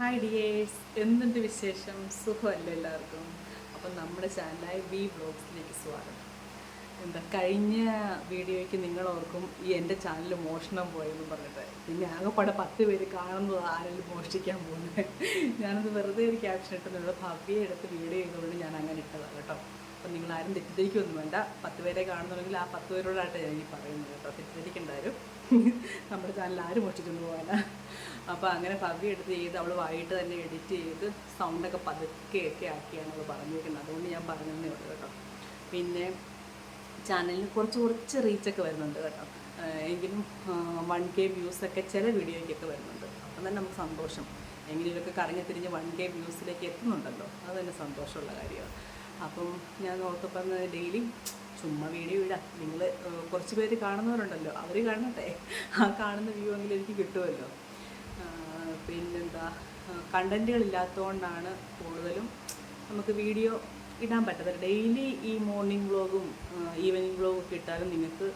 Hi dears എന്തുണ്ട് വിശേഷം? സുഖമല്ലേ എല്ലാവർക്കും? അപ്പം നമ്മുടെ ചാനലായ വി ബ്ലോഗ്സിലേക്ക് സ്വാഗതം. എന്താ കഴിഞ്ഞ വീഡിയോയ്ക്ക് നിങ്ങൾ ഓർക്കും ഈ എന്റെ ചാനൽ മോഷണം പോയെന്ന് പറഞ്ഞിട്ട്. പിന്നെ ആകെപ്പാടെ പത്ത് പേര് കാണുന്നത് ആരെങ്കിലും മോഷ്ടിക്കാൻ പോകുന്നത്? ഞാനത് വെറുതെ ഒരു ക്യാപ്ഷൻ ഇട്ടുന്നത് ഭവ്യ എടുത്ത് വീഡിയോ ചെയ്തുകൊണ്ട് ഞാൻ അങ്ങനെ ഇട്ടതാണ് കേട്ടോ. അപ്പം നിങ്ങൾ ആരും തെറ്റിദ്ധരിക്കൊന്നും വേണ്ട. പത്ത് പേരെ കാണുന്നുണ്ടെങ്കിൽ ആ പത്ത് പേരോടായിട്ട് ഞാൻ ഈ പറയുന്നത് കേട്ടോ. തെറ്റിദ്ധരിക്കണ്ടാരും നമ്മുടെ ചാനൽ ആരും മോഷ്ടിച്ചൊന്നും പോകാനാ അപ്പോൾ അങ്ങനെ ഭവ്യ എടുത്ത് ചെയ്ത് അവൾ വൈകിട്ട് തന്നെ എഡിറ്റ് ചെയ്ത് സൗണ്ടൊക്കെ പതുക്കെയൊക്കെ ആക്കിയാണ് അവൾ പറഞ്ഞിരിക്കുന്നത്. അതുകൊണ്ട് ഞാൻ പറഞ്ഞതേ ഉള്ളൂ കേട്ടോ. പിന്നെ ചാനലിന് കുറച്ച് കുറച്ച് റീച്ചൊക്കെ വരുന്നുണ്ട് കേട്ടോ. എങ്കിലും വൺ കെ വ്യൂസൊക്കെ ചില വീഡിയോയ്ക്കൊക്കെ വരുന്നുണ്ട്. അപ്പം തന്നെ നമുക്ക് സന്തോഷം. എങ്കിലൊക്കെ കറങ്ങി തിരിഞ്ഞ് വൺ കെ വ്യൂസിലേക്ക് എത്തുന്നുണ്ടല്ലോ? അത് തന്നെ സന്തോഷമുള്ള കാര്യമാണ്. അപ്പം ഞാൻ ഓർത്തപ്പം ഡെയിലി ചുമ്മാ വീഡിയോ ഇടാം. നിങ്ങൾ കുറച്ച് പേര് കാണുന്നവരുണ്ടല്ലോ. അവർ കാണട്ടെ. ആ കാണുന്ന വ്യൂ എങ്കിലും എനിക്ക് കിട്ടുമല്ലോ. പിന്നെന്താ കണ്ടന്റുകൾ ഇല്ലാത്തതുകൊണ്ടാണ് കൂടുതലും നമുക്ക് വീഡിയോ ഇടാൻ പറ്റാത്തത്. ഡെയിലി ഈ മോർണിംഗ് വ്ളോഗും ഈവനിങ് വ്ളോഗും ഒക്കെ ഇട്ടാലും നിങ്ങൾക്ക്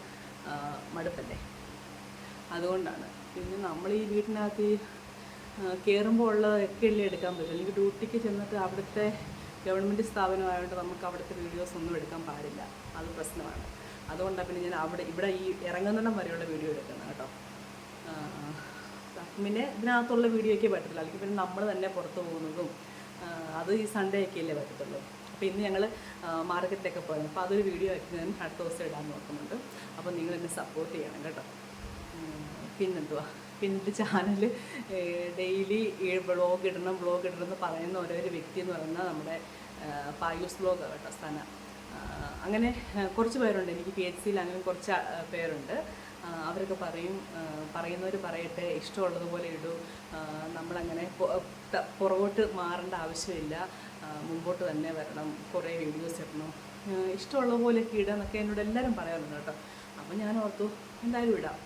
മടുപ്പല്ലേ? അതുകൊണ്ടാണ്. പിന്നെ നമ്മൾ ഈ വീട്ടിനകത്ത് കയറുമ്പോൾ ഉള്ളതൊക്കെ അല്ലേ എടുക്കാൻ പറ്റും. അല്ലെങ്കിൽ ഡ്യൂട്ടിക്ക് ചെന്നിട്ട് അവിടുത്തെ ഗവൺമെന്റ് സ്ഥാപനമായതുകൊണ്ട് നമുക്ക് അവിടുത്തെ വീഡിയോസ് ഒന്നും എടുക്കാൻ പാടില്ല. അത് പ്രശ്നമാണ്. അതുകൊണ്ടാണ് പിന്നെ ഞാൻ അവിടെ ഇവിടെ ഈ ഇറങ്ങുന്നിടം വരെയുള്ള വീഡിയോ എടുക്കുന്നത് കേട്ടോ. പിന്നെ ഇതിനകത്തുള്ള വീഡിയോയ്ക്ക് പറ്റത്തില്ല അല്ലെങ്കിൽ പിന്നെ നമ്മൾ തന്നെ പുറത്ത് പോകുന്നതും അത് ഈ സൺഡേ ഒക്കെ അല്ലേ പറ്റത്തുള്ളൂ. അപ്പോൾ ഇന്ന് ഞങ്ങൾ മാർക്കറ്റിലൊക്കെ പോയത് അപ്പോൾ അതൊരു വീഡിയോ ആക്കി ഞാൻ അടുത്ത ദിവസം ഇടാൻ നോക്കുന്നുണ്ട്. അപ്പോൾ നിങ്ങൾ എന്നെ സപ്പോർട്ട് ചെയ്യണം കേട്ടോ. പിന്നെന്തുവാ? പിന്നെ ചാനൽ ഡെയിലി വ്ളോഗ് ഇടണം വ്ളോഗ് ഇടണം എന്ന് പറയുന്ന ഓരോരോ വ്യക്തി എന്ന് പറയുന്നത് നമ്മുടെ പായൂസ് വ്ളോഗാണ് കേട്ടോ സ്ഥാനം അങ്ങനെ കുറച്ച് പേരുണ്ട്. എനിക്ക് പി എച്ച് സിയിൽ അങ്ങനെ കുറച്ച് പേരുണ്ട്. അവരൊക്കെ പറയും പറയുന്നവർ പറയട്ടെ ഇഷ്ടമുള്ളതുപോലെ ഇടൂ. നമ്മളങ്ങനെ പുറകോട്ട് മാറേണ്ട ആവശ്യമില്ല. മുമ്പോട്ട് തന്നെ വരണം. കുറേ വീഡിയോസ് ഇടണം. ഇഷ്ടമുള്ള പോലെയൊക്കെ ഇടുക എന്നൊക്കെ എന്നോട് എല്ലാവരും പറയാറുണ്ട് കേട്ടോ. അപ്പോൾ ഞാൻ ഓർത്തു എന്തായാലും ഇടാം.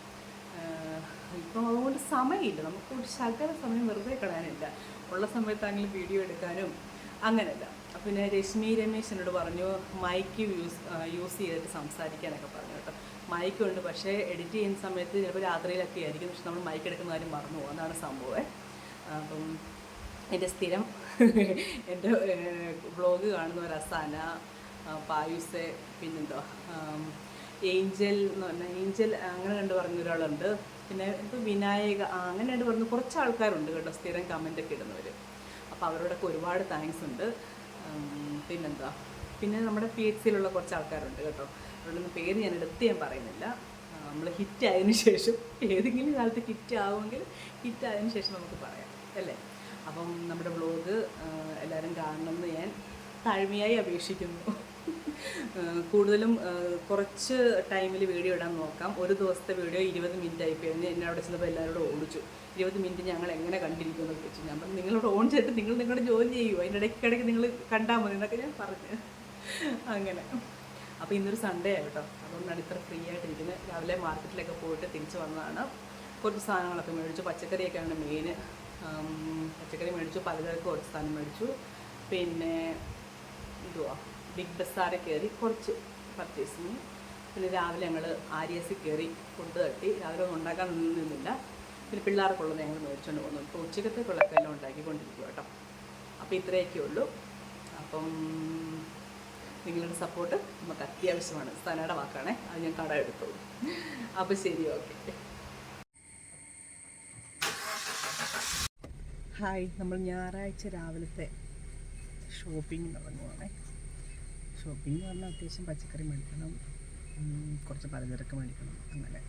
ഇപ്പം അതുകൊണ്ട് സമയമില്ല. നമുക്ക് ഒരു ശകല സമയം വെറുതെ കളയാനില്ല. ഉള്ള സമയത്താണെങ്കിലും വീഡിയോ എടുക്കാനും അങ്ങനെയല്ല. അപ്പോൾ പിന്നെ രശ്മി രമേശ് എന്നോട് പറഞ്ഞു മൈക്ക് യൂസ് യൂസ് ചെയ്തിട്ട് സംസാരിക്കാനൊക്കെ പറഞ്ഞു കേട്ടോ. മൈക്ക് ഉണ്ട് പക്ഷേ എഡിറ്റ് ചെയ്യുന്ന സമയത്ത് ചിലപ്പോൾ രാത്രിയിലൊക്കെ ആയിരിക്കും. പക്ഷെ നമ്മൾ മൈക്ക് എടുക്കുന്ന കാര്യം മറന്നു പോകും. അതാണ് സംഭവം അപ്പം എന്റെ സ്ഥിരം എന്റെ ബ്ലോഗ് കാണുന്ന ഒരു അസാന പായൂസ് പിന്നെന്തോ ഏഞ്ചൽ എന്ന് പറഞ്ഞാൽ ഏഞ്ചൽ അങ്ങനെ കണ്ട് പറഞ്ഞ ഒരാളുണ്ട് പിന്നെ ഇപ്പോൾ വിനായക അങ്ങനെ കണ്ട് പറഞ്ഞ് കുറച്ച് ആൾക്കാരുണ്ട് കേട്ടോ സ്ഥിരം കമന്റൊക്കെ ഇടുന്നവർ അപ്പോൾ അവരോടൊക്കെ ഒരുപാട് താങ്ക്സ് ഉണ്ട്. പിന്നെന്താ? പിന്നെ നമ്മുടെ പി എച്ച് സിയിലുള്ള കുറച്ച് ആൾക്കാരുണ്ട് കേട്ടോ. അവരുടെ പേര് ഞാൻ എടുത്ത് ഞാൻ പറയുന്നില്ല. നമ്മൾ ഹിറ്റ് ആയതിനു ശേഷം ഏതെങ്കിലും കാലത്ത് ഹിറ്റ് ആവുമെങ്കിൽ ഹിറ്റ് ആയതിനു ശേഷം നമുക്ക് പറയാം അല്ലേ? അപ്പം നമ്മുടെ ബ്ലോഗ് എല്ലാവരും കാണണമെന്ന് ഞാൻ താഴ്മയായി അപേക്ഷിക്കുന്നു. കൂടുതലും കുറച്ച് ടൈമിൽ വീഡിയോ ഇടാൻ നോക്കാം. ഒരു ദിവസത്തെ വീഡിയോ ഇരുപത് മിനിറ്റ് ആയി കഴിഞ്ഞ് എന്നെ അവിടെ ചെന്നപ്പോൾ എല്ലാവരോടും ഓടിച്ചു. ഇരുപത് മിനിറ്റ് ഞങ്ങൾ എങ്ങനെ കണ്ടിരിക്കുമെന്ന് ചോദിച്ചു ഞാൻ പറഞ്ഞു നിങ്ങളോട് ഓൺ ചെയ്തിട്ട് നിങ്ങൾ നിങ്ങളുടെ ജോലി ചെയ്യുമോ അതിന്റെ ഇടയ്ക്കിടയ്ക്ക് നിങ്ങൾ കണ്ടാൽ മതി എന്നൊക്കെ ഞാൻ പറഞ്ഞു. അങ്ങനെ. അപ്പോൾ ഇന്നൊരു സൺഡേ ആണ് അതുകൊണ്ടാണ് ഇത്ര ഫ്രീ ആയിട്ട് ആയിട്ടിരിക്കുന്നത് രാവിലെ മാർക്കറ്റിലൊക്കെ പോയിട്ട് തിരിച്ചു വന്നതാണ്. കുറച്ച് സാധനങ്ങളൊക്കെ മേടിച്ചു. പച്ചക്കറിയൊക്കെയാണ് മെയിൻ പച്ചക്കറി മേടിച്ചു. പലചരക്ക് കുറച്ച് സാധനം മേടിച്ചു. പിന്നെ ഇതുവാ ബിഗ് ബസ്സാറെ കയറി കുറച്ച് പർച്ചേസിങ് പിന്നെ രാവിലെ ഞങ്ങൾ ആര്യസിൽ കയറി ഫുഡ് തട്ടി. രാവിലെ ഒന്നും ഉണ്ടാക്കാൻ നിന്നില്ല. പിന്നെ പിള്ളേർക്കുള്ളത് ഞങ്ങൾ മേടിച്ചുകൊണ്ട് പോകുന്നു ഇപ്പോൾ ഉച്ചക്കത്തേക്കുള്ളതൊക്കെ എല്ലാം ഉണ്ടാക്കിക്കൊണ്ടിരിക്കും കേട്ടോ. അപ്പോൾ ഇത്രയൊക്കെ ഉള്ളൂ അപ്പം നിങ്ങളുടെ സപ്പോർട്ട് നമുക്ക് അത്യാവശ്യമാണ്. സ്ഥാനയുടെ വാക്കാണേ. അത് ഞാൻ കട എടുത്തോളൂ. അപ്പോൾ ശരി ഓക്കെ ഹായ് നമ്മൾ ഞായറാഴ്ച രാവിലത്തെ ഷോപ്പിംഗ് തുടങ്ങുവാണേ ഷോപ്പിംഗ് എന്ന് പറഞ്ഞാൽ അത്യാവശ്യം പച്ചക്കറി മേടിക്കണം. കുറച്ച് പലചരക്ക് മേടിക്കണം. അങ്ങനെ.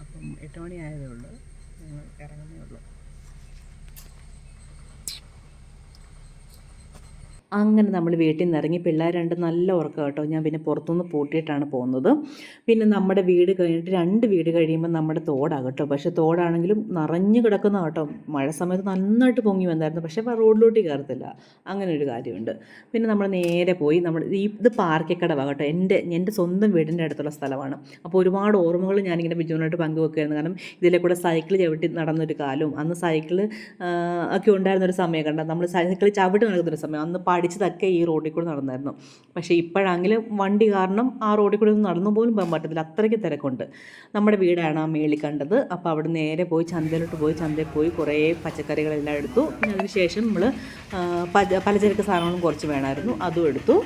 അപ്പം എട്ട് മണി ആയതേ ഉള്ളൂ. ഞങ്ങൾ ഇറങ്ങുന്നേ ഉള്ളൂ. അങ്ങനെ നമ്മൾ വീട്ടിൽ നിന്ന് ഇറങ്ങി പിള്ളേർ രണ്ട് നല്ല ഉറക്കം കേട്ടോ. ഞാൻ പിന്നെ പുറത്തുനിന്ന് പൂട്ടിയിട്ടാണ് പോകുന്നത്. പിന്നെ നമ്മുടെ വീട് കഴിഞ്ഞിട്ട് രണ്ട് വീട് കഴിയുമ്പോൾ നമ്മുടെ തോടാണ് കേട്ടോ. പക്ഷേ തോടാണെങ്കിലും നിറഞ്ഞു കിടക്കുന്ന കേട്ടോ. മഴ സമയത്ത് നന്നായിട്ട് പൊങ്ങി വന്നായിരുന്നു. പക്ഷേ റോഡിലോട്ട് കയറത്തില്ല. അങ്ങനെ ഒരു കാര്യമുണ്ട്. പിന്നെ നമ്മൾ നേരെ പോയി നമ്മൾ ഈ ഇത് പാർക്കിക്കടവാണ് കേട്ടോ. എന്റെ എന്റെ സ്വന്തം വീടിന്റെ അടുത്തുള്ള സ്ഥലമാണ്. അപ്പോൾ ഒരുപാട് ഓർമ്മകൾ ഞാനിങ്ങനെ ബിജുവിനായിട്ട് പങ്കുവെക്കുകയായിരുന്നു കാരണം ഇതിലെ കൂടെ സൈക്കിൾ ചവിട്ടി നടന്നൊരു കാലം അന്ന് സൈക്കിൾ ഒക്കെ ഉണ്ടായിരുന്നൊരു സമയം കണ്ട നമ്മൾ സൈക്കിൾ ചവിട്ടി നടക്കുന്നൊരു സമയം. അന്ന് പഴയ പഠിച്ചതൊക്കെ ഈ റോഡിൽ കൂടെ നടന്നായിരുന്നു. പക്ഷേ ഇപ്പോഴാണെങ്കിൽ വണ്ടി കാരണം ആ റോഡിൽ കൂടെ ഒന്നും നടന്നു പോലും പോകാൻ പറ്റത്തില്ല. അത്രയ്ക്ക് തിരക്കുണ്ട്. നമ്മുടെ വീടാണ് ആ മേളിൽ കണ്ടത്. അപ്പോൾ അവിടെ നേരെ പോയി ചന്തയിലോട്ട് പോയി ചന്തയിൽ പോയി കുറേ പച്ചക്കറികളെല്ലാം എടുത്തു. പിന്നെ അതിന് ശേഷം നമ്മൾ പലചരക്ക് സാധനങ്ങളും കുറച്ച് വേണമായിരുന്നു. അതും എടുത്തു.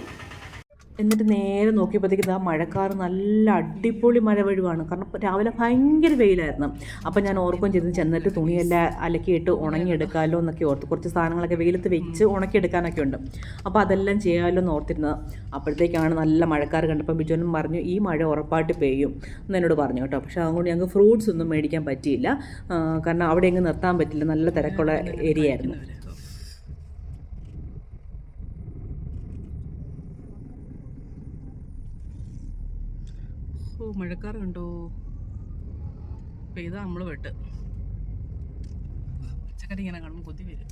എന്നിട്ട് നേരെ നോക്കിയപ്പോഴത്തേക്കും ആ മഴക്കാർ നല്ല അടിപൊളി മഴ വഴുവാണ് കാരണം രാവിലെ ഭയങ്കര വെയിലായിരുന്നു. അപ്പം ഞാൻ ഓർക്കുകയും ചെയ്തു ചെന്നിട്ട് തുണിയെല്ലാം അലക്കിയിട്ട് ഉണങ്ങിയെടുക്കാമല്ലോ എന്നൊക്കെ ഓർത്ത് കുറച്ച് സാധനങ്ങളൊക്കെ വെയിലത്ത് വെച്ച് ഉണക്കിയെടുക്കാനൊക്കെ ഉണ്ട്. അപ്പോൾ അതെല്ലാം ചെയ്യാമല്ലോ എന്ന് ഓർത്തിരുന്നത്. അപ്പോഴത്തേക്കാണ് നല്ല മഴക്കാർ കണ്ടപ്പോൾ ബിജുവനും പറഞ്ഞു ഈ മഴ ഉറപ്പായിട്ട് പെയ്യും. എന്ന് എന്നോട് പറഞ്ഞു കേട്ടോ. പക്ഷേ അതുകൊണ്ട് ഞങ്ങൾക്ക് ഫ്രൂട്ട്സ് ഒന്നും മേടിക്കാൻ പറ്റിയില്ല. കാരണം അവിടെ എങ്ങും നിർത്താൻ പറ്റില്ല. നല്ല തിരക്കുള്ള ഏരിയ ആയിരുന്നു. ഓ മഴക്കാറ് കണ്ടോ? പെയ്താ നമ്മൾ വെട്ട്. പച്ചക്കറി ഇങ്ങനെ കാണുമ്പോൾ കൊതി വരും.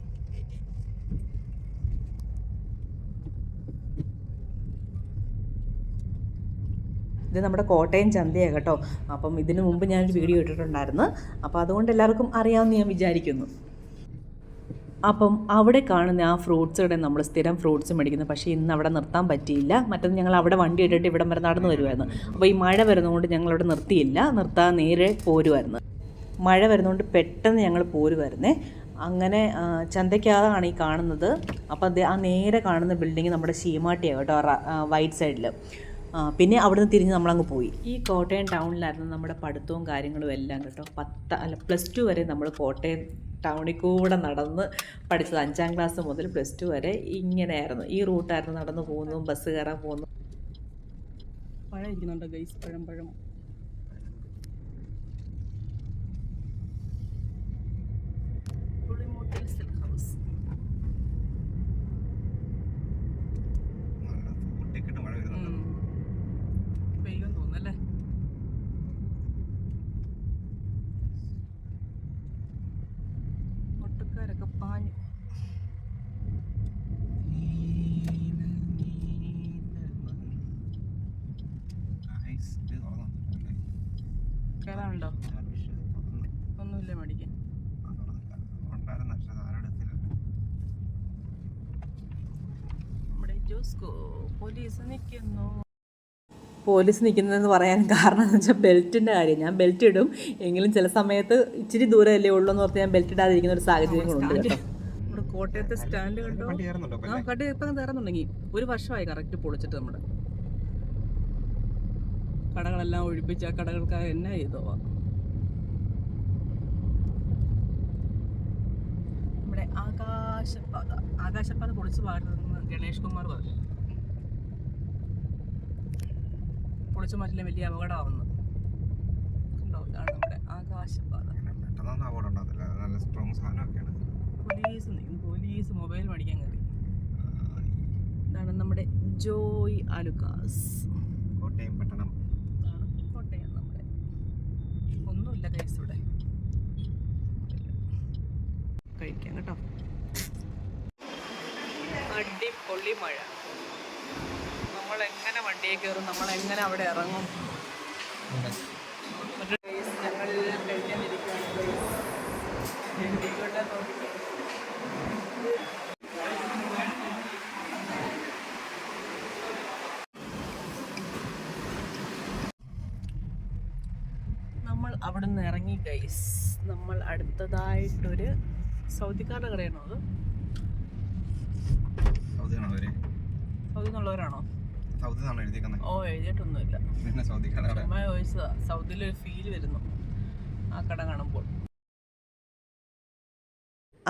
ഇത് നമ്മുടെ കോട്ടയം ചന്തയാണ് കേട്ടോ. അപ്പം ഇതിനു മുമ്പ് ഞാനൊരു വീഡിയോ ഇട്ടിട്ടുണ്ടായിരുന്നു. അപ്പോൾ അതുകൊണ്ട് എല്ലാവർക്കും അറിയാമെന്ന് ഞാൻ വിചാരിക്കുന്നു. അപ്പം അവിടെ കാണുന്ന ആ ഫ്രൂട്ട്സ് നമ്മൾ സ്ഥിരം ഫ്രൂട്ട്സ് മേടിക്കുന്നത്. പക്ഷേ ഇന്ന് അവിടെ നിർത്താൻ പറ്റിയില്ല. മറ്റൊന്ന് ഞങ്ങൾ അവിടെ വണ്ടി ഇട്ടിട്ട് ഇവിടം വരെ നടന്നു വരുമായിരുന്നു അപ്പോൾ ഈ മഴ വരുന്നതുകൊണ്ട് ഞങ്ങൾ അവിടെ നിർത്തിയില്ല. നിർത്താൻ നേരെ പോരുമായിരുന്നു മഴ വരുന്നതുകൊണ്ട് പെട്ടെന്ന് ഞങ്ങൾ പോരുമായിരുന്നേ അങ്ങനെ ചന്തയ്ക്കാതാണ് ഈ കാണുന്നത്. അപ്പോൾ ആ നേരെ കാണുന്ന ബിൽഡിങ് നമ്മുടെ ശീമാട്ടിയാണ് കേട്ടോ വൈറ്റ് സൈഡിൽ പിന്നെ അവിടുന്ന് തിരിഞ്ഞ് നമ്മളങ്ങ് പോയി. ഈ കോട്ടയം ടൗണിലായിരുന്നു നമ്മുടെ പഠിത്തവും കാര്യങ്ങളും എല്ലാം കേട്ടോ. പത്ത് അല്ല പ്ലസ് ടു വരെ നമ്മൾ കോട്ടയം ടൗണിൽ കൂടെ നടന്ന് പഠിച്ചത് അഞ്ചാം ക്ലാസ് മുതൽ പ്ലസ് ടു വരെ ഇങ്ങനെയായിരുന്നു. ഈ റൂട്ടായിരുന്നു നടന്നു പോകുന്നു ബസ് കയറാൻ പോകുന്നു പഴം ഇരിക്കുന്നുണ്ടോ ഗൈസ് പഴം പഴം. മേടിക്കാൻ? തുറന്നില്ല. നമ്മുടെ ജോസ്കോ പോലീസ് നിൽക്കുന്നു പോലീസ് നിൽക്കുന്നതെന്ന് പറയാൻ കാരണം എന്ന് വെച്ചാൽ ബെൽറ്റിന്റെ കാര്യം. ഞാൻ ബെൽറ്റ് ഇടും. എങ്കിലും ചില സമയത്ത് ഇച്ചിരി ദൂരമല്ലേ ഉള്ളൂ എന്ന് ഓർത്ത് ഞാൻ ബെൽറ്റ് ഇടാതിരിക്കുന്ന ഒരു സാഹചര്യം ഉണ്ട് കേട്ടോ. നമ്മുടെ കോട്ടയത്തെ സ്റ്റാൻഡ് കണ്ടോ? ആ കട്ടി ഇപ്പം കയറുന്നുണ്ടെങ്കിൽ ഒരു വർഷമായി കറക്റ്റ് പൊളിച്ചിട്ട് നമ്മുടെ കടകളെല്ലാം ഒഴിപ്പിച്ച് ആ കടകൾക്ക് എന്നാ ചെയ്തോ നമ്മുടെ ആകാശപാത ആകാശപാത പൊളിച്ചു പാടുന്ന ഗണേഷ് കുമാർ പറഞ്ഞു. പൊളിച്ചു മാറ്റില്ല വലിയ അപകടമാവുന്നു. കണ്ടോ? ഇതാണ് നമ്മുടെ ആകാശപാത പെട്ടെന്നൊന്നും അപകടം ഉണ്ടാകത്തില്ല നല്ല സ്ട്രോങ് സാധനമൊക്കെയാണ്. പോലീസ് പോലീസ് മൊബൈൽ മേടിക്കാൻ കയറി. ഇതാണ് നമ്മുടെ ജോയ് ആലുക്കാസ് കോട്ടയം പട്ടണം. ഇതാണ് കോട്ടയം നമ്മുടെ. ഒന്നുമില്ല കേസ് ഇവിടെ. കഴിക്കാം കേട്ടോ. അടിപൊളി മഴ. നമ്മൾ എങ്ങനെ വണ്ടിയെ കയറും നമ്മൾ എങ്ങനെ അവിടെ ഇറങ്ങും. ഞങ്ങൾ. നമ്മൾ അവിടെ ഇറങ്ങി ഗൈസ് നമ്മൾ അടുത്തതായിട്ടൊരു സൗദിക്കാരുടെ കടയാണോ അത്? സൗദിയാണോ അവർ സൗദി എന്നുള്ളവരാണോ സൗദി എന്നാണ് എഴുതിയേക്കുന്നത് ഓ എഴുതിയിട്ടൊന്നുമില്ല. പിന്നെ സൗദിക്കാരുടെ ചുമ്മാ ചോദിച്ചതാ. സൗദിയിലൊരു ഫീൽ വരുന്നു. ആ കട കാണുമ്പോൾ.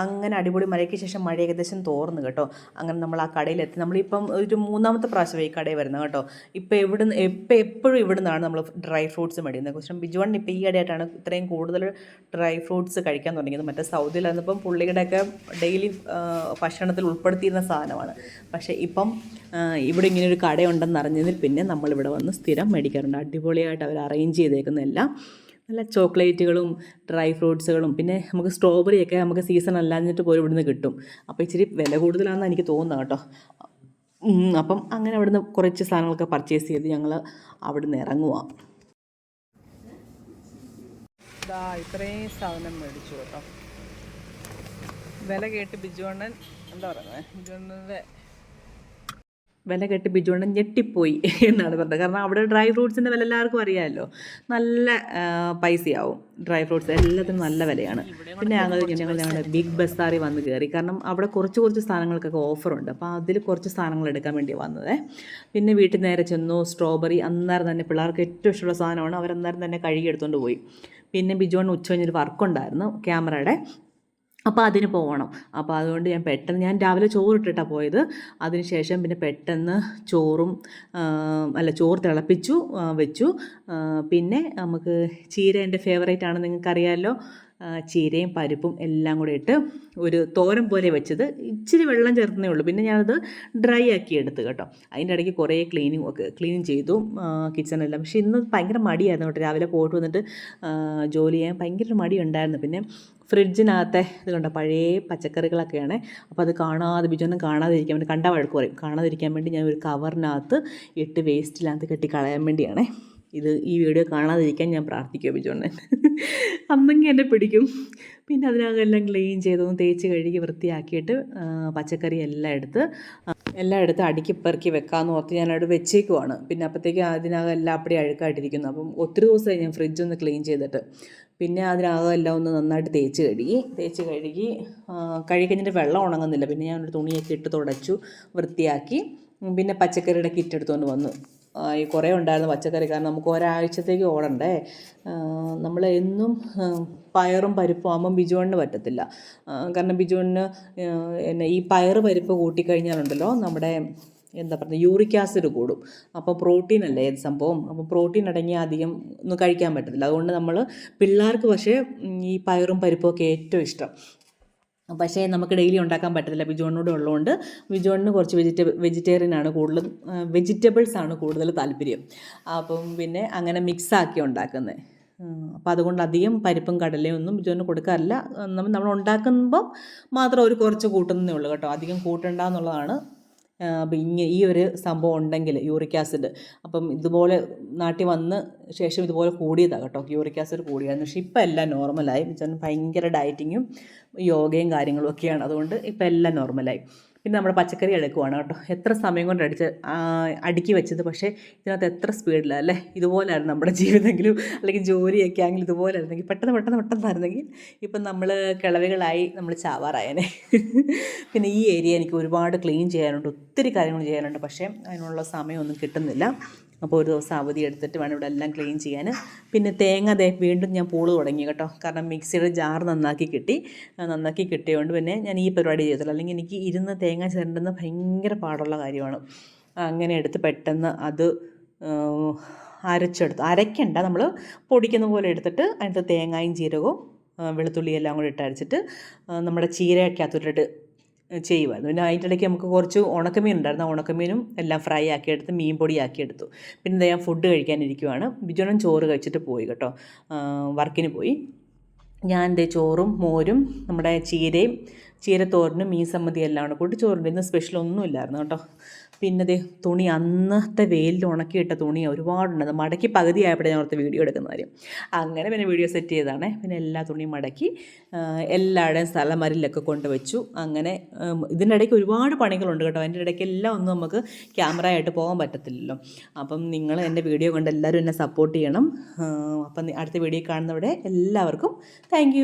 അങ്ങനെ അടിപൊളി മഴയ്ക്ക് ശേഷം മഴ ഏകദേശം തോർന്നു കേട്ടോ. അങ്ങനെ നമ്മൾ ആ കടയിലെത്തി. നമ്മളിപ്പം ഒരു മൂന്നാമത്തെ പ്രാവശ്യം ഈ കടയിൽ വരുന്നത് കേട്ടോ. ഇപ്പോൾ എവിടുന്ന് ഇപ്പം എപ്പോഴും ഇവിടുന്നാണ് നമ്മൾ ഡ്രൈ ഫ്രൂട്ട്സ് മേടിക്കുന്നത്. പക്ഷേ ബിജുവൺ ഇപ്പോൾ ഈ ഇടയായിട്ടാണ് ഇത്രയും കൂടുതൽ ഡ്രൈ ഫ്രൂട്ട്സ് കഴിക്കാൻ തുടങ്ങിയത്. മറ്റേ സൗദിയിലായിരുന്നപ്പം പുള്ളിയുടെയൊക്കെ ഡെയിലി ഭക്ഷണത്തിൽ ഉൾപ്പെടുത്തിയിരുന്ന സാധനമാണ്. പക്ഷേ ഇപ്പം ഇവിടെ ഇങ്ങനെ ഒരു കടയുണ്ടെന്ന് അറിഞ്ഞതിൽ പിന്നെ നമ്മളിവിടെ വന്ന് സ്ഥിരം മേടിക്കാറുണ്ട്. അടിപൊളിയായിട്ട് അവർ അറേഞ്ച് ചെയ്തേക്കുന്ന എല്ലാം. നല്ല ചോക്ലേറ്റുകളും ഡ്രൈ ഫ്രൂട്ട്സുകളും പിന്നെ നമുക്ക് സ്ട്രോബെറിയൊക്കെ നമുക്ക് സീസൺ അല്ലാഞ്ഞിട്ട് പോലും ഇവിടുന്ന് കിട്ടും. അപ്പോൾ ഇച്ചിരി വില കൂടുതലാണെന്ന് എനിക്ക് തോന്നുന്നത് കേട്ടോ. അപ്പം അങ്ങനെ അവിടുന്ന് കുറച്ച് സാധനങ്ങളൊക്കെ പർച്ചേസ് ചെയ്ത് ഞങ്ങൾ അവിടുന്ന് ഇറങ്ങുക ഇതാ ഇത്രയും സാധനം മേടിച്ചു കേട്ടോ. വില കേട്ട് ബിജുവണ്ണൻ എന്താ പറയുന്നത് ബിജുവണ്ണന്റെ വില കെട്ടി ബിജുവണ്ണൻ ഞെട്ടിപ്പോയി എന്നാണ് പറഞ്ഞത്. കാരണം അവിടെ ഡ്രൈ ഫ്രൂട്ട്സിന്റെ വില എല്ലാവർക്കും അറിയാമല്ലോ. നല്ല പൈസയാവും. ഡ്രൈ ഫ്രൂട്ട്സ് എല്ലാത്തിനും നല്ല വിലയാണ്. പിന്നെ ഞങ്ങൾ ഞങ്ങൾ ഞങ്ങളുടെ ബിഗ് ബസാറിൽ വന്ന് കയറി കാരണം അവിടെ കുറച്ച് കുറച്ച് സാധനങ്ങൾക്കൊക്കെ ഓഫറുണ്ട് അപ്പോൾ അതിൽ കുറച്ച് സാധനങ്ങൾ എടുക്കാൻ വേണ്ടി വന്നത്. പിന്നെ വീട്ടിൽ നേരെ ചെന്നു. സ്ട്രോബെറി അന്നേരം തന്നെ പിള്ളേർക്ക് ഏറ്റവും ഇഷ്ടമുള്ള സാധനമാണ്. അവരന്നേരം തന്നെ കഴുകി എടുത്തുകൊണ്ട് പോയി. പിന്നെ ബിജുവണ്ണൻ ഉച്ച കഴിഞ്ഞൊരു വർക്കുണ്ടായിരുന്നു ക്യാമറയുടെ അപ്പോൾ അതിന് പോകണം അപ്പോൾ അതുകൊണ്ട് ഞാൻ പെട്ടെന്ന് ഞാൻ രാവിലെ ചോറ് ഇട്ടിട്ടാണ് പോയത്. അതിനുശേഷം പിന്നെ പെട്ടെന്ന് ചോറും അല്ല ചോറ് തിളപ്പിച്ചു വെച്ചു. പിന്നെ നമുക്ക് ചീര എന്റെ ഫേവറേറ്റ് ആണ് നിങ്ങൾക്കറിയാമല്ലോ ചീരയും പരിപ്പും എല്ലാം കൂടെ ഇട്ട് ഒരു തോരൻ പോലെ വെച്ചത്. ഇച്ചിരി വെള്ളം ചേർത്തേ ഉള്ളൂ. പിന്നെ ഞാനത് ഡ്രൈ ആക്കി എടുത്തു കേട്ടോ. അതിന്റെ ഇടയ്ക്ക് കുറേ ക്ലീനിങ് ഒക്കെ ക്ലീൻ ചെയ്തു കിച്ചണെല്ലാം പക്ഷേ ഇന്ന് ഭയങ്കര മടിയായിരുന്നു കേട്ടോ. രാവിലെ പോയിട്ട് വന്നിട്ട് ജോലി ചെയ്യാൻ ഭയങ്കര മടി ഉണ്ടായിരുന്നു. പിന്നെ ഫ്രിഡ്ജിനകത്തെ ഇത് കണ്ടോ പഴയ പച്ചക്കറികളൊക്കെയാണ്. അപ്പോൾ അത് കാണാതെ ബിജുവൊന്നും കാണാതിരിക്കാൻ വേണ്ടി കണ്ട വഴക്ക് പറയും. കാണാതിരിക്കാൻ വേണ്ടി ഞാൻ ഒരു കവറിനകത്ത് ഇട്ട് വേസ്റ്റിനകത്ത് കെട്ടി കളയാൻ വേണ്ടിയാണേ. ഇത് ഈ വീഡിയോ കാണാതിരിക്കാൻ ഞാൻ പ്രാർത്ഥിക്കുക ബിജോണ്ണൻ അന്നെങ്കിൽ എന്നെ പിടിക്കും. പിന്നെ അതിനകെല്ലാം ക്ലീൻ ചെയ്തൊന്ന് തേച്ച് കഴുകി വൃത്തിയാക്കിയിട്ട് പച്ചക്കറി എല്ലാം എടുത്ത് എല്ലാം എടുത്ത് അടുക്കി പെറുക്കി വെക്കാമെന്ന് ഓർത്ത് ഞാൻ അവിടെ വെച്ചേക്കുവാണ്. പിന്നെ അപ്പോഴത്തേക്ക് അതിനകം എല്ലാം അപ്പടി അഴുക്കായിട്ടിരിക്കുന്നു. അപ്പം ഒത്തിരി ദിവസമായി ഞാൻ ഫ്രിഡ്ജ് ഒന്ന് ക്ലീൻ ചെയ്തിട്ട്. പിന്നെ അതിനകം എല്ലാം ഒന്ന് നന്നായിട്ട് തേച്ച് കഴുകി തേച്ച് കഴുകി ആ, വെള്ളം ഉണങ്ങുന്നില്ല. പിന്നെ ഞാനൊരു തുണിയൊക്കെ ഇട്ട് തുടച്ചു വൃത്തിയാക്കി. പിന്നെ പച്ചക്കറിയുടെ കിറ്റ് എടുത്തുകൊണ്ട് വന്നു. ഈ കുറേ ഉണ്ടായിരുന്നു പച്ചക്കറി. കാരണം നമുക്ക് ഒരാഴ്ചത്തേക്ക് ഓടണ്ടേ? നമ്മൾ എന്നും പയറും പരിപ്പും ആകുമ്പം ബിജുവണ്ണിന് പറ്റത്തില്ല. കാരണം ബിജുവണ്ണിന് എന്നെ ഈ പയറ് പരിപ്പ് കൂട്ടിക്കഴിഞ്ഞാലുണ്ടല്ലോ നമ്മുടെ എന്താ പറയുക യൂറിക് ആസിഡ് കൂടും. അപ്പോൾ പ്രോട്ടീൻ അല്ലേ ഏത് സംഭവം? അപ്പോൾ പ്രോട്ടീൻ അടങ്ങിയ അധികം ഒന്നും കഴിക്കാൻ പറ്റത്തില്ല. അതുകൊണ്ട് നമ്മൾ പിള്ളേർക്ക് പക്ഷേ ഈ പയറും പരിപ്പും ഒക്കെ ഏറ്റവും ഇഷ്ടം. പക്ഷേ നമുക്ക് ഡെയിലി ഉണ്ടാക്കാൻ പറ്റത്തില്ല. ബിജോണിനോട് ഉള്ളതുകൊണ്ട് ബിജോണിന് കുറച്ച് വെജിറ്റബിൾ വെജിറ്റേറിയൻ ആണ് കൂടുതലും വെജിറ്റബിൾസ് ആണ് കൂടുതൽ താല്പര്യം. അപ്പം പിന്നെ അങ്ങനെ മിക്സ് ആക്കി ഉണ്ടാക്കുന്നത് അപ്പോൾ അതുകൊണ്ട് അധികം പരിപ്പും കടലയും ഒന്നും ബിജോന് കൊടുക്കാറില്ല. നമ്മൾ നമ്മൾ ഉണ്ടാക്കുമ്പം മാത്രം ഒരു കുറച്ച് കൂട്ടുന്നേ ഉള്ളൂ കേട്ടോ. അധികം കൂട്ടണ്ട എന്നുള്ളതാണ് ഇങ്ങനെ ഈ ഒരു സംഭവം ഉണ്ടെങ്കിൽ യൂറിക് ആസിഡ്. അപ്പം ഇതുപോലെ നാട്ടിൽ വന്ന് ശേഷം ഇതുപോലെ കൂടിയതാണ് കേട്ടോ. യൂറിക് ആസിഡ് കൂടിയായിരുന്നു. പക്ഷേ ഇപ്പം എല്ലാം നോർമലായി. ഭയങ്കര ഡയറ്റിങ്ങും യോഗയും കാര്യങ്ങളും ഒക്കെയാണ്. അതുകൊണ്ട് ഇപ്പം എല്ലാം നോർമലായി. പിന്നെ നമ്മുടെ പച്ചക്കറി എടുക്കുവാണ് കേട്ടോ. എത്ര സമയം കൊണ്ട് അടിച്ച് അടുക്കി വെച്ചത്. പക്ഷേ ഇതിനകത്ത് എത്ര സ്പീഡിലാണ് അല്ലേ? ഇതുപോലെയായിരുന്നു നമ്മുടെ ജീവിതമെങ്കിലും അല്ലെങ്കിൽ ജോലിയൊക്കെ ആണെങ്കിലും ഇതുപോലെ ആയിരുന്നെങ്കിൽ പെട്ടെന്ന് പെട്ടെന്ന് പെട്ടെന്നായിരുന്നെങ്കിൽ ഇപ്പം നമ്മൾ കിളവുകളായി നമ്മൾ ചാവാറായനെ. പിന്നെ ഈ ഏരിയ എനിക്ക് ഒരുപാട് ക്ലീൻ ചെയ്യാനുണ്ട് ഒത്തിരി കാര്യങ്ങൾ ചെയ്യാനുണ്ട്. പക്ഷേ അതിനുള്ള സമയമൊന്നും കിട്ടുന്നില്ല. അപ്പോൾ ഒരു ദിവസം അവധി എടുത്തിട്ട് വേണം ഇവിടെ എല്ലാം ക്ലീൻ ചെയ്യാൻ. പിന്നെ തേങ്ങ ദേ വീണ്ടും ഞാൻ പൂൾ തുടങ്ങി കേട്ടോ. കാരണം മിക്സിയുടെ ജാർ നന്നാക്കി കിട്ടി. നന്നാക്കി കിട്ടിയതുകൊണ്ട് പിന്നെ ഞാൻ ഈ പരിപാടി ചെയ്തില്ല അല്ലെങ്കിൽ എനിക്ക് ഇരുന്ന് തേങ്ങ ചിരണ്ടുന്ന ഭയങ്കര പാടുള്ള കാര്യമാണ്. അങ്ങനെ എടുത്ത് പെട്ടെന്ന് അത് അരച്ചെടുത്ത്. അരയ്ക്കണ്ട. നമ്മൾ പൊടിക്കുന്ന പോലെ എടുത്തിട്ട് അതിനകത്ത് തേങ്ങയും ജീരകവും വെളുത്തുള്ളിയെല്ലാം കൂടി ഇട്ട് അരച്ചിട്ട് നമ്മുടെ ചീരക്കകത്തോട്ടിട്ട് ചെയ്യുമായിരുന്നു പിന്നെ അതിന്റെ നമുക്ക് കുറച്ച് ഉണക്കമീൻ ഉണ്ടായിരുന്നു. ആ ഉണക്കമീനും എല്ലാം ഫ്രൈ ആക്കി എടുത്ത് മീൻ പൊടി ആക്കി എടുത്തു പിന്നെ ഞാൻ ഫുഡ് കഴിക്കാനിരിക്കുവാണ്. ബിജുണൻ ചോറ് കഴിച്ചിട്ട് പോയി കേട്ടോ. വർക്കിന് പോയി. ഞാൻ എന്റെ ചോറും മോരും നമ്മുടെ ചീരയും ചീരത്തോരനും മീൻ സമ്മതി എല്ലാം കൂടെ കൂട്ടി ചോറുണ്ട് ഇന്ന് സ്പെഷ്യൽ ഒന്നും ഇല്ലായിരുന്നു കേട്ടോ. പിന്നെ ദേ തുണി അന്നത്തെ വെയിലിൽ ഉണക്കിയിട്ട തുണി ഒരുപാടുണ്ട്. മടക്കി പകുതി ആയപ്പോഴേ ഞാൻ ഓർത്ത് വീഡിയോ എടുക്കുന്ന കാര്യം. അങ്ങനെ പിന്നെ വീഡിയോ സെറ്റ് ചെയ്തതാണ്. പിന്നെ എല്ലാ തുണിയും മടക്കി എല്ലാവരുടെയും എല്ലാവരുടെയും സ്ഥലമരിലൊക്കെ കൊണ്ടുവച്ചു അങ്ങനെ ഇതിന്റെ ഇടയ്ക്ക് ഒരുപാട് പണികളുണ്ട് കേട്ടോ. അതിന്റെ ഇടയ്ക്ക് എല്ലാം ഒന്നും നമുക്ക് ക്യാമറ ആയിട്ട് പോകാൻ പറ്റത്തില്ലല്ലോ. അപ്പം നിങ്ങൾ എന്റെ വീഡിയോ കണ്ട് എല്ലാവരും എന്നെ സപ്പോർട്ട് ചെയ്യണം. അപ്പം അടുത്ത വീഡിയോ കാണുന്നവിടെ എല്ലാവർക്കും താങ്ക്